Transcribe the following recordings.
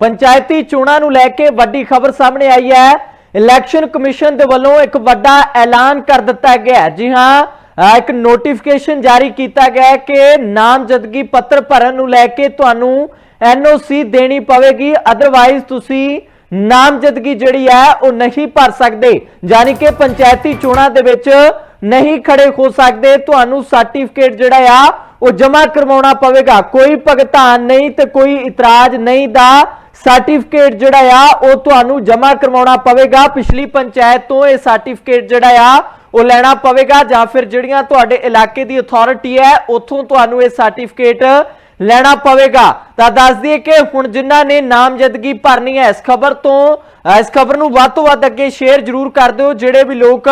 ਪੰਚਾਇਤੀ ਚੋਣਾਂ ਨੂੰ ਲੈ ਕੇ ਵੱਡੀ ਖਬਰ ਸਾਹਮਣੇ ਆਈ ਹੈ। ਇਲੈਕਸ਼ਨ ਕਮਿਸ਼ਨ ਦੇ ਵੱਲੋਂ ਇੱਕ ਵੱਡਾ ਐਲਾਨ ਕਰ ਦਿੱਤਾ ਗਿਆ ਹੈ। ਜੀ ਹਾਂ ਇੱਕ ਨੋਟੀਫਿਕੇਸ਼ਨ ਜਾਰੀ ਕੀਤਾ ਗਿਆ ਹੈ ਕਿ ਨਾਮਜ਼ਦਗੀ ਪੱਤਰ ਭਰਨ ਨੂੰ ਲੈ ਕੇ ਤੁਹਾਨੂੰ ਐਨਓਸੀ ਦੇਣੀ ਪਵੇਗੀ। ਅਦਰਵਾਈਜ਼ ਤੁਸੀਂ ਨਾਮਜ਼ਦਗੀ ਜਿਹੜੀ ਹੈ, ਉਹ ਨਹੀਂ ਭਰ ਸਕਦੇ। ਯਾਨੀ ਕਿ ਪੰਚਾਇਤੀ ਚੋਣਾਂ ਦੇ ਵਿੱਚ ਨਹੀਂ ਖੜੇ ਹੋ ਸਕਦੇ। ਤੁਹਾਨੂੰ ਸਰਟੀਫਿਕੇਟ ਜਿਹੜਾ ਆ, ਉਹ ਜਮ੍ਹਾਂ ਕਰਵਾਉਣਾ ਪਵੇਗਾ। ਕੋਈ ਭੁਗਤਾਨ ਨਹੀਂ ਤੇ ਕੋਈ ਇਤਰਾਜ਼ ਨਹੀਂ ਦਾ ਸਰਟੀਫਿਕੇਟ ਜਿਹੜਾ ਆ, ਉਹ ਤੁਹਾਨੂੰ ਜਮ੍ਹਾਂ ਕਰਵਾਉਣਾ ਪਵੇਗਾ। ਪਿਛਲੀ ਪੰਚਾਇਤ ਤੋਂ ਇਹ ਸਰਟੀਫਿਕੇਟ ਜਿਹੜਾ ਆ, ਉਹ ਲੈਣਾ ਪਵੇਗਾ ਜਾਂ ਫਿਰ ਜਿਹੜੀਆਂ ਤੁਹਾਡੇ ਇਲਾਕੇ ਦੀ ਅਥਾਰਟੀ ਹੈ, ਉੱਥੋਂ ਤੁਹਾਨੂੰ ਇਹ ਸਰਟੀਫਿਕੇਟ ਲੈਣਾ ਪਵੇਗਾ। ਤਾਂ ਦੱਸ ਦਈਏ ਕਿ ਹੁਣ ਜਿਨ੍ਹਾਂ ਨੇ ਨਾਮਜ਼ਦਗੀ ਭਰਨੀ ਹੈ, ਇਸ ਖਬਰ ਤੋਂ, ਇਸ ਖਬਰ ਨੂੰ ਵੱਧ ਤੋਂ ਵੱਧ ਅੱਗੇ ਸ਼ੇਅਰ ਜ਼ਰੂਰ ਕਰ ਦਿਓ, ਜਿਹੜੇ ਵੀ ਲੋਕ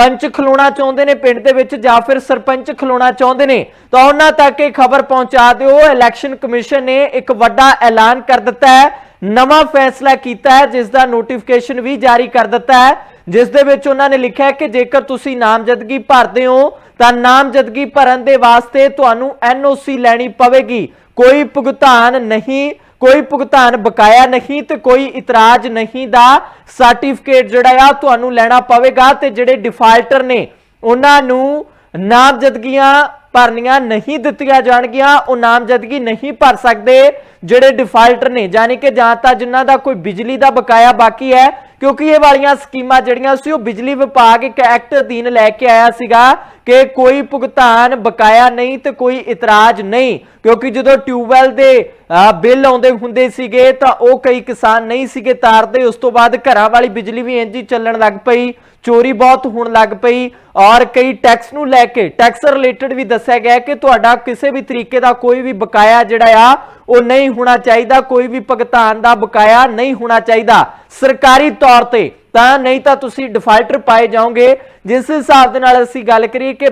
ਪੰਚ ਖਲੋਣਾ ਚਾਹੁੰਦੇ ਨੇ ਪਿੰਡ ਦੇ ਵਿੱਚ ਜਾਂ ਫਿਰ ਸਰਪੰਚ ਖਲੋਣਾ ਚਾਹੁੰਦੇ ਨੇ, ਤਾਂ ਉਹਨਾਂ ਤੱਕ ਇਹ ਖਬਰ ਪਹੁੰਚਾ ਦਿਓ। ਇਲੈਕਸ਼ਨ ਕਮਿਸ਼ਨ ਨੇ ਇੱਕ ਵੱਡਾ ਐਲਾਨ ਕਰ ਦਿੱਤਾ ਹੈ। ਨਵਾਂ ਫੈਸਲਾ ਕੀਤਾ ਹੈ, ਜਿਸ ਦਾ ਨੋਟੀਫਿਕੇਸ਼ਨ ਵੀ ਜਾਰੀ ਕਰ ਦਿੱਤਾ ਹੈ। ਜਿਸ ਦੇ ਵਿੱਚ ਉਹਨਾਂ ਨੇ ਲਿਖਿਆ ਹੈ ਕਿ ਜੇਕਰ ਤੁਸੀਂ ਨਾਮਜ਼ਦਗੀ ਭਰਦੇ ਹੋ, ਤਾਂ ਨਾਮਜ਼ਦਗੀ ਭਰਨ ਦੇ ਵਾਸਤੇ ਤੁਹਾਨੂੰ ਐਨਓਸੀ ਲੈਣੀ ਪਵੇਗੀ। ਕੋਈ ਭੁਗਤਾਨ ਨਹੀਂ ਕੋਈ ਭੁਗਤਾਨ ਬਕਾਇਆ ਨਹੀਂ ਤੇ ਕੋਈ ਇਤਰਾਜ਼ ਨਹੀਂ ਦਾ ਸਰਟੀਫਿਕੇਟ ਜਿਹੜਾ ਆ ਤੁਹਾਨੂੰ ਲੈਣਾ ਪਵੇਗਾ ਤੇ ਜਿਹੜੇ ਡਿਫਾਲਟਰ ਨੇ, ਉਹਨਾਂ ਨੂੰ ਨਾਮਜ਼ਦਗੀਆਂ ਭਰਨੀਆਂ ਨਹੀਂ ਦਿੱਤੀਆਂ ਜਾਣਗੀਆਂ ਉਹ ਨਾਮਜ਼ਦਗੀ ਨਹੀਂ ਭਰ ਸਕਦੇ ਜਿਹੜੇ ਡਿਫਾਲਟਰ ਨੇ। ਯਾਨੀ ਕਿ ਜਾਂ ਤਾਂ ਜਿਨ੍ਹਾਂ ਦਾ ਕੋਈ ਬਿਜਲੀ ਦਾ ਬਕਾਇਆ ਬਾਕੀ ਹੈ ਕਿਉਂਕਿ ਇਹ ਵਾਲੀਆਂ ਸਕੀਮਾਂ ਜਿਹੜੀਆਂ ਸੀ ਉਹ ਬਿਜਲੀ ਵਿਭਾਗ ਇੱਕ ਐਕਟ ਅਧੀਨ ਲੈ ਕੇ ਆਇਆ ਸੀਗਾ ਕਿ ਕੋਈ ਭੁਗਤਾਨ ਬਕਾਇਆ ਨਹੀਂ ਤੇ ਕੋਈ ਇਤਰਾਜ਼ ਨਹੀਂ। ਕਿਉਂਕਿ ਜਦੋਂ ਟਿਊਬਵੈਲ ਦੇ ਅਹ, ਬਿੱਲ ਆਉਂਦੇ ਹੁੰਦੇ ਸੀਗੇ ਤਾਂ ਉਹ ਕਈ ਕਿਸਾਨ ਨਹੀਂ ਸੀਗੇ ਤਾਰਦੇ। ਉਸ ਤੋਂ ਬਾਅਦ ਘਰਾਂ ਵਾਲੀ ਬਿਜਲੀ ਵੀ ਇੰਜ ਹੀ ਚੱਲਣ ਲੱਗ ਪਈ। ਚੋਰੀ ਬਹੁਤ ਹੋਣ ਲੱਗ ਪਈ ਔਰ ਕਈ ਟੈਕਸ ਨੂੰ ਲੈ ਕੇ, ਟੈਕਸ ਰਿਲੇਟਡ ਵੀ ਦੱਸਿਆ ਗਿਆ ਕਿ ਤੁਹਾਡਾ ਕਿਸੇ ਵੀ ਤਰੀਕੇ ਦਾ ਕੋਈ ਵੀ ਬਕਾਇਆ ਜਿਹੜਾ ਆ, ਉਹ ਨਹੀਂ ਹੋਣਾ ਚਾਹੀਦਾ, ਕੋਈ ਵੀ ਭੁਗਤਾਨ ਦਾ ਬਕਾਇਆ ਨਹੀਂ ਹੋਣਾ ਚਾਹੀਦਾ। ਸਰਕਾਰੀ ਤੌਰ ਤੇ ਤਾਂ ਨਹੀਂ ਤਾਂ ਤੁਸੀਂ ਡਿਫਾਲਟਰ ਪਾਏ ਜਾਓਗੇ। ਜਿਸ ਹਿਸਾਬ ਦੇ ਨਾਲ ਅਸੀਂ ਗੱਲ ਕਰੀਏ ਕਿ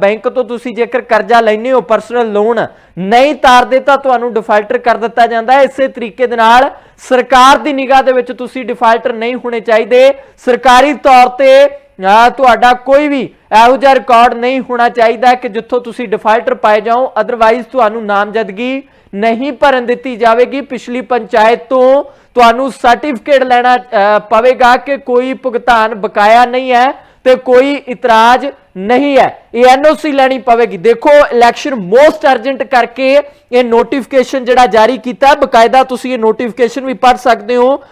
ਬੈਂਕ ਤੋਂ ਤੁਸੀਂ ਜੇਕਰ ਕਰਜ਼ਾ ਲੈਂਦੇ ਹੋ ਪਰਸਨਲ ਲੋਨ ਨਹੀਂ ਤਾਰਦੇ ਤਾਂ ਤੁਹਾਨੂੰ ਡਿਫਾਲਟਰ ਕਰ ਦਿੱਤਾ ਜਾਂਦਾ ਹੈ। ਇਸੇ ਤਰੀਕੇ ਦੇ ਨਾਲ ਸਰਕਾਰ ਦੀ ਨਿਗਾਹ ਦੇ ਵਿੱਚ ਤੁਸੀਂ ਡਿਫਾਲਟਰ ਨਹੀਂ ਹੋਣੇ ਚਾਹੀਦੇ। ਸਰਕਾਰੀ ਤੌਰ ਤੇ ਆ ਤੁਹਾਡਾ ਕੋਈ ਵੀ ਇਹੋ ਜਿਹਾ ਰਿਕਾਰਡ ਨਹੀਂ ਹੋਣਾ ਚਾਹੀਦਾ ਕਿ ਜਿੱਥੋਂ ਤੁਸੀਂ ਡਿਫਾਲਟਰ ਪਾਏ ਜਾਓ। ਅਦਰਵਾਈਜ਼ ਤੁਹਾਨੂੰ ਨਾਮਜ਼ਦਗੀ ਨਹੀਂ ਭਰਨ ਦਿੱਤੀ ਜਾਵੇਗੀ। ਪਿਛਲੀ ਪੰਚਾਇਤ ਤੋਂ ਤੁਹਾਨੂੰ ਸਰਟੀਫਿਕੇਟ ਲੈਣਾ ਪਵੇਗਾ ਕਿ ਕੋਈ ਭੁਗਤਾਨ ਬਕਾਇਆ ਨਹੀਂ ਹੈ ਤੇ ਕੋਈ ਇਤਰਾਜ਼ ਨਹੀਂ ਹੈ। ਇਹ ਐਨਓਸੀ ਲੈਣੀ ਪਵੇਗੀ। ਦੇਖੋ ਇਲੈਕਸ਼ਨ ਮੋਸਟ ਅਰਜੈਂਟ ਕਰਕੇ ਇਹ ਨੋਟੀਫਿਕੇਸ਼ਨ ਜਿਹੜਾ ਜਾਰੀ ਕੀਤਾ ਹੈ ਬਕਾਇਦਾ ਤੁਸੀਂ ਇਹ ਨੋਟੀਫਿਕੇਸ਼ਨ ਵੀ ਪੜ੍ਹ ਸਕਦੇ ਹੋ।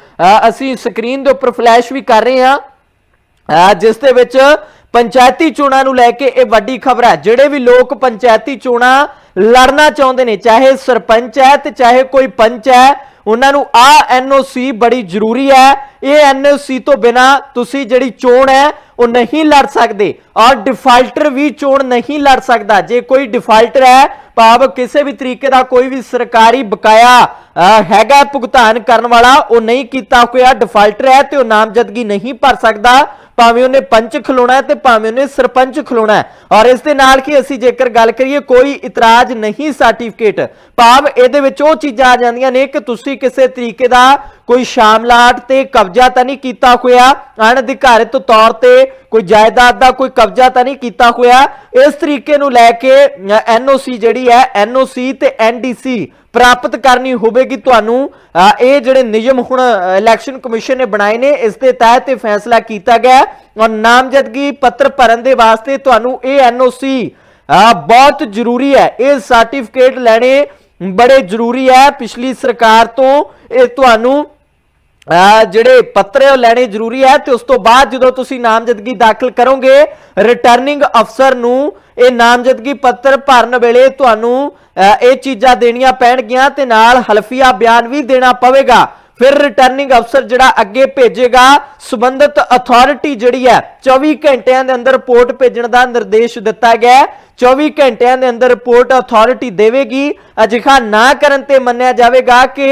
ਅਸੀਂ ਸਕਰੀਨ ਦੇ ਉੱਪਰ ਫਲੈਸ਼ ਵੀ ਕਰ ਰਹੇ ਹਾਂ। ਜਿਸ ਦੇ ਵਿੱਚ ਪੰਚਾਇਤੀ ਚੋਣਾਂ ਨੂੰ ਲੈ ਕੇ ਇਹ ਵੱਡੀ ਖਬਰ ਹੈ। ਜਿਹੜੇ ਵੀ ਲੋਕ ਪੰਚਾਇਤੀ ਚੋਣਾਂ ਲੜਨਾ ਚਾਹੁੰਦੇ ਨੇ, ਚਾਹੇ ਸਰਪੰਚ ਹੈ ਤੇ ਚਾਹੇ ਕੋਈ ਪੰਚ ਹੈ ਉਹਨਾਂ ਨੂੰ ਆ ਐਨਓਸੀ ਬੜੀ ਜ਼ਰੂਰੀ ਹੈ। ਇਹ ਐਨਓਸੀ ਤੋਂ ਬਿਨਾ ਤੁਸੀਂ ਜਿਹੜੀ ਚੋਣ ਹੈ, ਉਹ ਨਹੀਂ ਲੜ ਸਕਦੇ। ਔਰ ਡਿਫਾਲਟਰ ਵੀ ਚੋਣ ਨਹੀਂ ਲੜ ਸਕਦਾ। ਜੇ ਕੋਈ ਡਿਫਾਲਟਰ ਹੈ, ਭਾਵ ਕਿਸੇ ਵੀ ਤਰੀਕੇ ਦਾ ਕੋਈ ਵੀ ਸਰਕਾਰੀ ਬਕਾਇਆ ਹੈਗਾ ਭੁਗਤਾਨ ਕਰਨ ਵਾਲਾ, ਉਹ ਨਹੀਂ ਕੀਤਾ ਹੋਇਆ ਡਿਫਾਲਟਰ ਹੈ ਤੇ ਉਹ ਨਾਮਜ਼ਦਗੀ ਨਹੀਂ ਭਰ ਸਕਦਾ। ਭਾਵੇਂ ਉਹਨੇ ਪੰਚ ਖਲੋਣਾ ਤੇ ਭਾਵੇਂ ਉਹਨੇ ਸਰਪੰਚ ਖਲੋਣਾ ਔਰ ਇਸ ਦੇ ਨਾਲ ਕੀ ਅਸੀਂ ਜੇਕਰ ਗੱਲ ਕਰੀਏ, ਕੋਈ ਇਤਰਾਜ਼ ਨਹੀਂ ਸਰਟੀਫਿਕੇਟ ਭਾਵ ਇਹਦੇ ਵਿੱਚ ਉਹ ਚੀਜ਼ਾਂ ਆ ਜਾਂਦੀਆਂ ਨੇ ਕਿ ਤੁਸੀਂ ਕਿਸੇ ਤਰੀਕੇ ਦਾ ਕੋਈ ਸ਼ਾਮਲਾਟ ਤੇ ਕਬਜ਼ਾ ਤਾਂ ਨਹੀਂ ਕੀਤਾ ਹੋਇਆ? ਅਣਅਧਿਕਾਰਿਤ ਤੌਰ ਤੇ ਕੋਈ ਜਾਇਦਾਦ ਦਾ ਕੋਈ ਕਬਜ਼ਾ ਤਾਂ ਨਹੀਂ ਕੀਤਾ ਹੋਇਆ? ਇਸ ਤਰੀਕੇ ਨੂੰ ਲੈ ਕੇ ਐਨਓਸੀ ਜਿਹੜੀ ਹੈ ਐਨਓਸੀ ਤੇ ਐਨਡੀਸੀ ਪ੍ਰਾਪਤ ਕਰਨੀ ਹੋਵੇਗੀ ਤੁਹਾਨੂੰ। ਇਹ ਜਿਹੜੇ ਨਿਯਮ ਹੁਣ ਇਲੈਕਸ਼ਨ ਕਮਿਸ਼ਨ ਨੇ ਬਣਾਏ ਨੇ, ਇਸ ਦੇ ਤਹਿਤ ਇਹ ਫੈਸਲਾ ਕੀਤਾ ਗਿਆ ਔਰ ਨਾਮਜ਼ਦਗੀ ਪੱਤਰ ਭਰਨ ਦੇ ਵਾਸਤੇ ਤੁਹਾਨੂੰ ਇਹ ਐਨਓਸੀ ਬਹੁਤ ਜ਼ਰੂਰੀ ਹੈ। ਇਹ ਸਰਟੀਫਿਕੇਟ ਲੈਣੇ ਬੜੇ ਜ਼ਰੂਰੀ ਹੈ। ਪਿਛਲੀ ਸਰਕਾਰ ਤੋਂ ਇਹ ਤੁਹਾਨੂੰ ਜਿਹੜੇ ਪੱਤਰ ਹੈ ਉਹ ਲੈਣੇ ਜ਼ਰੂਰੀ ਹੈ ਤੇ ਉਸ ਤੋਂ ਬਾਅਦ ਜਦੋਂ ਤੁਸੀਂ ਨਾਮਜ਼ਦਗੀ ਦਾਖਲ ਕਰੋਗੇ ਰਿਟਰਨਿੰਗ ਅਫਸਰ ਨੂੰ ਇਹ ਨਾਮਜ਼ਦਗੀ ਪੱਤਰ ਭਰਨ ਵੇਲੇ ਤੁਹਾਨੂੰ ਅਹ ਇਹ ਚੀਜ਼ਾਂ ਦੇਣੀਆਂ ਪੈਣਗੀਆਂ ਤੇ ਨਾਲ ਹਲਫੀਆ ਬਿਆਨ ਵੀ ਦੇਣਾ ਪਵੇਗਾ। ਫਿਰ ਰਿਟਰਨਿੰਗ ਅਫਸਰ ਜਿਹੜਾ ਅੱਗੇ ਭੇਜੇਗਾ ਸਬੰਧਤ ਅਥਾਰਟੀ ਜਿਹੜੀ ਹੈ 24 ਘੰਟਿਆਂ ਦੇ ਅੰਦਰ ਰਿਪੋਰਟ ਭੇਜਣ ਦਾ ਨਿਰਦੇਸ਼ ਦਿੱਤਾ ਗਿਆ ਹੈ। 24 ਘੰਟਿਆਂ ਦੇ ਅੰਦਰ ਰਿਪੋਰਟ ਅਥਾਰਟੀ ਦੇਵੇਗੀ। ਅਜਿਹਾ ਨਾ ਕਰਨ ਤੇ ਮੰਨਿਆ ਜਾਵੇਗਾ ਕਿ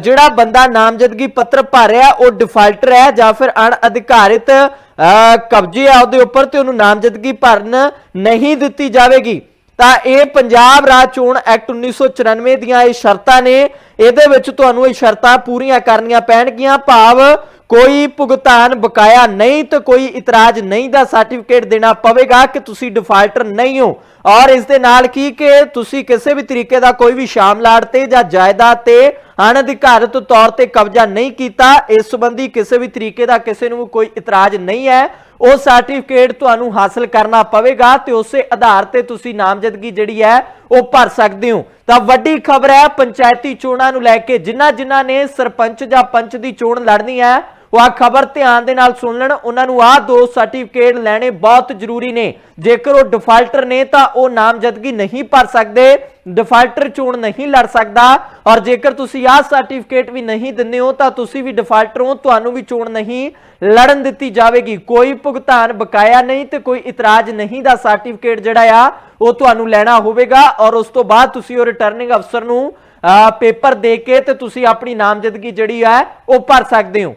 ਜਿਹੜਾ ਬੰਦਾ ਨਾਮਜ਼ਦਗੀ ਪੱਤਰ ਭਰ ਰਿਹਾ ਉਹ ਡਿਫਾਲਟਰ ਹੈ ਜਾਂ ਫਿਰ ਅਣਅਧਿਕਾਰਿਤ ਅ, ਕਬਜ਼ੇ ਆ ਉਹਦੇ ਉੱਪਰ ਤੇ ਉਹਨੂੰ ਨਾਮਜ਼ਦਗੀ ਭਰਨ ਨਹੀਂ ਦਿੱਤੀ ਜਾਵੇਗੀ। ਤਾਂ ਇਹ ਪੰਜਾਬ ਰਾਜ ਚੋਣ ਐਕਟ 1994 ਦੀਆਂ ਇਹ ਸ਼ਰਤਾਂ ਨੇ। ਇਹਦੇ ਵਿੱਚ ਤੁਹਾਨੂੰ ਇਹ ਸ਼ਰਤਾਂ ਪੂਰੀਆਂ ਕਰਨੀਆਂ ਪੈਣਗੀਆਂ। ਭਾਵ ਕੋਈ ਭੁਗਤਾਨ ਬਕਾਇਆ ਨਹੀਂ ਤੇ ਕੋਈ ਇਤਰਾਜ਼ ਨਹੀਂ ਦਾ ਸਰਟੀਫਿਕੇਟ ਦੇਣਾ ਪਵੇਗਾ ਕਿ ਤੁਸੀਂ ਡਿਫਾਲਟਰ ਨਹੀਂ ਹੋ। ਔਰ ਇਸ ਦੇ ਨਾਲ ਕੀ ਕਿ ਤੁਸੀਂ ਕਿਸੇ ਵੀ ਤਰੀਕੇ ਦਾ ਕੋਈ ਵੀ ਸ਼ਾਮਲਾਟ ਤੇ ਜਾਂ ਜਾਇਦਾਦ ਤੇ ਅਣਅਧਿਕਾਰਤ ਤੌਰ ਤੇ ਕਬਜ਼ਾ ਨਹੀਂ ਕੀਤਾ। ਇਸ ਸੰਬੰਧੀ ਕਿਸੇ ਵੀ ਤਰੀਕੇ ਦਾ ਕਿਸੇ ਨੂੰ ਕੋਈ ਇਤਰਾਜ਼ ਨਹੀਂ ਹੈ। ਉਹ ਸਰਟੀਫਿਕੇਟ ਤੁਹਾਨੂੰ ਹਾਸਲ ਕਰਨਾ ਪਵੇਗਾ ਤੇ ਉਸੇ ਆਧਾਰ ਤੇ ਤੁਸੀਂ ਨਾਮਜ਼ਦਗੀ ਜਿਹੜੀ ਹੈ, ਉਹ ਭਰ ਸਕਦੇ ਹੋ। ਤਾਂ ਵੱਡੀ ਖਬਰ ਹੈ, ਪੰਚਾਇਤੀ ਚੋਣਾਂ ਨੂੰ ਲੈ ਕੇ ਜਿਨ੍ਹਾਂ ਜਿਨ੍ਹਾਂ ਨੇ ਸਰਪੰਚ ਜਾਂ ਪੰਚ ਦੀ ਚੋਣ ਲੜਨੀ ਹੈ, ਉਹ ਆ ਖਬਰ ਧਿਆਨ ਦੇ ਨਾਲ ਸੁਣ ਲੈਣ। ਉਹਨਾਂ ਨੂੰ ਆਹ ਦੋ ਸਰਟੀਫਿਕੇਟ ਲੈਣੇ ਬਹੁਤ ਜ਼ਰੂਰੀ ਨੇ। ਜੇਕਰ ਉਹ ਡਿਫਾਲਟਰ ਨੇ ਤਾਂ ਉਹ ਨਾਮਜ਼ਦਗੀ ਨਹੀਂ ਭਰ ਸਕਦੇ। ਡਿਫਾਲਟਰ ਚੋਣ ਨਹੀਂ ਲੜ ਸਕਦਾ ਔਰ ਜੇਕਰ ਤੁਸੀਂ ਆਹ ਸਰਟੀਫਿਕੇਟ ਵੀ ਨਹੀਂ ਦਿੰਦੇ ਹੋ, ਤਾਂ ਤੁਸੀਂ ਵੀ ਡਿਫਾਲਟਰ ਹੋ ਤੁਹਾਨੂੰ ਵੀ ਚੋਣ ਨਹੀਂ ਲੜਨ ਦਿੱਤੀ ਜਾਵੇਗੀ। ਕੋਈ ਭੁਗਤਾਨ ਬਕਾਇਆ ਨਹੀਂ ਤੇ ਕੋਈ ਇਤਰਾਜ਼ ਨਹੀਂ ਦਾ ਸਰਟੀਫਿਕੇਟ ਜਿਹੜਾ ਆ, ਉਹ ਤੁਹਾਨੂੰ ਲੈਣਾ ਹੋਵੇਗਾ ਔਰ ਉਸ ਤੋਂ ਬਾਅਦ ਤੁਸੀਂ ਉਹ ਰਿਟਰਨਿੰਗ ਅਫਸਰ ਨੂੰ ਪੇਪਰ ਦੇ ਕੇ ਤੇ ਤੁਸੀਂ ਆਪਣੀ ਨਾਮਜ਼ਦਗੀ ਜਿਹੜੀ ਹੈ ਉਹ ਭਰ ਸਕਦੇ ਹੋ।